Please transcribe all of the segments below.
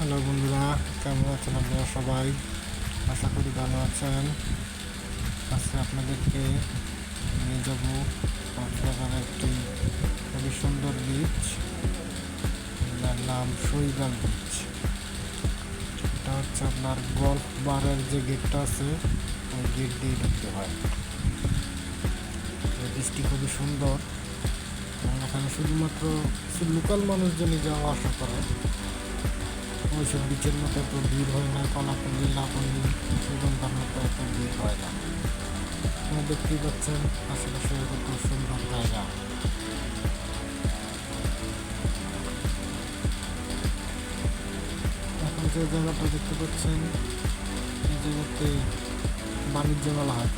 কেমন আছেন আপনারা সবাই? আশা করি ভালো আছেন। আজকে আপনাদেরকে নিয়ে যাব কক্সবাজারের একটি খুবই সুন্দর বিচ যার নাম সইগাল বিচ এটা হচ্ছে আপনার গল্ফ বারের যে গেটটা আছে, ওই গেট দিয়ে ঢুকতে হয়। বিচটি খুবই সুন্দর। এবং এখানে শুধুমাত্র লোকাল মানুষজনই যাওয়া আসা করে। ওইসব বিচের মতো এত ভিড় হয় না কলাপল্লি লাপল্লি সুগন্ধার মতো এত ভিড় হয় না। দেখতেই পাচ্ছেন, আশেপাশে কত সুন্দর জায়গা। এখন যে জায়গাটা দেখতে পাচ্ছেন, এই জায়গাতে বাণিজ্য মেলা হয়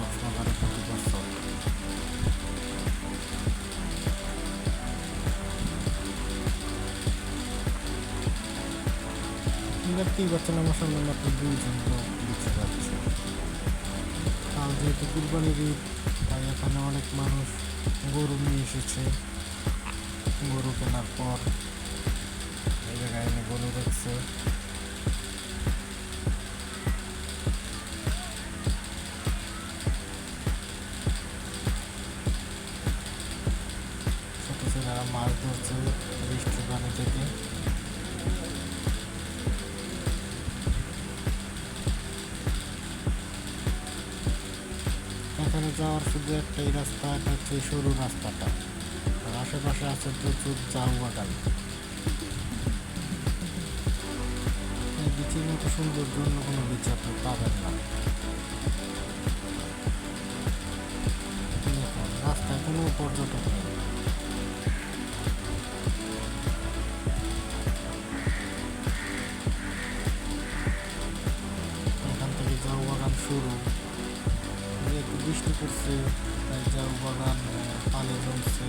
দেখতেই পাচ্ছেন আমার সামনে মাত্র দুইজন লোক বেঁচে যাচ্ছে কাল যেহেতু কুরবানির ঈদ, তাই এখানে অনেক মানুষ গরু নিয়ে এসেছে। গরু কেনার পর এই জায়গায় এনে গরু দেখছে। ছোট ছেলেরা মাছ ধরছে বৃষ্টির পানি থেকে। যাওয়ার শুধু একটাই রাস্তা, এটা হচ্ছে সরু রাস্তাটা। আর আশেপাশে আছে প্রচুর চাউ বাগান বিচের মতো সুন্দর জন্য কোনো বিচ আপনি পাবেন না। রাস্তায় কোনো পর্যটক নেই। এখান থেকে বাগান শুরু। বৃষ্টি পড়ছে চাউ বাগান পানি জমছে।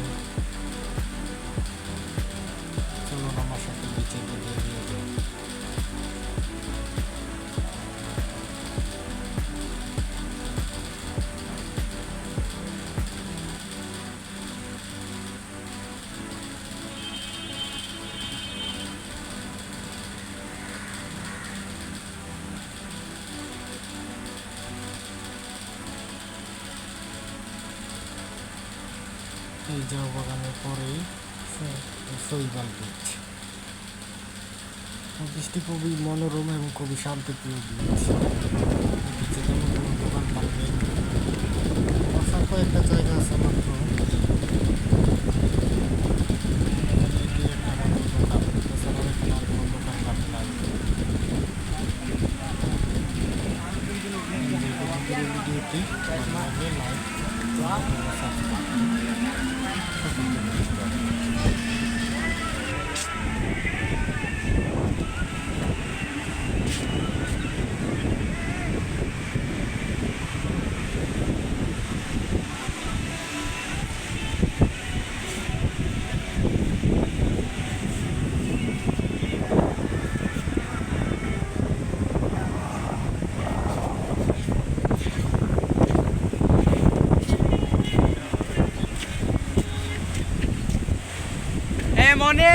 এই যাও বাগানের পরেই শৈবাল বীজ বীজটি খুবই মনোরম এবং খুবই শান্তিপ্রিয় বীজ তেমন কোনো দোকান কয়েকটা জায়গা আছে মাত্র এটি একটা বড় দোকান এছাড়াও এখানে আর কোনো দোকানপাট নাই এই যে গরুগুলোর ভিডিওটি ভালো মনে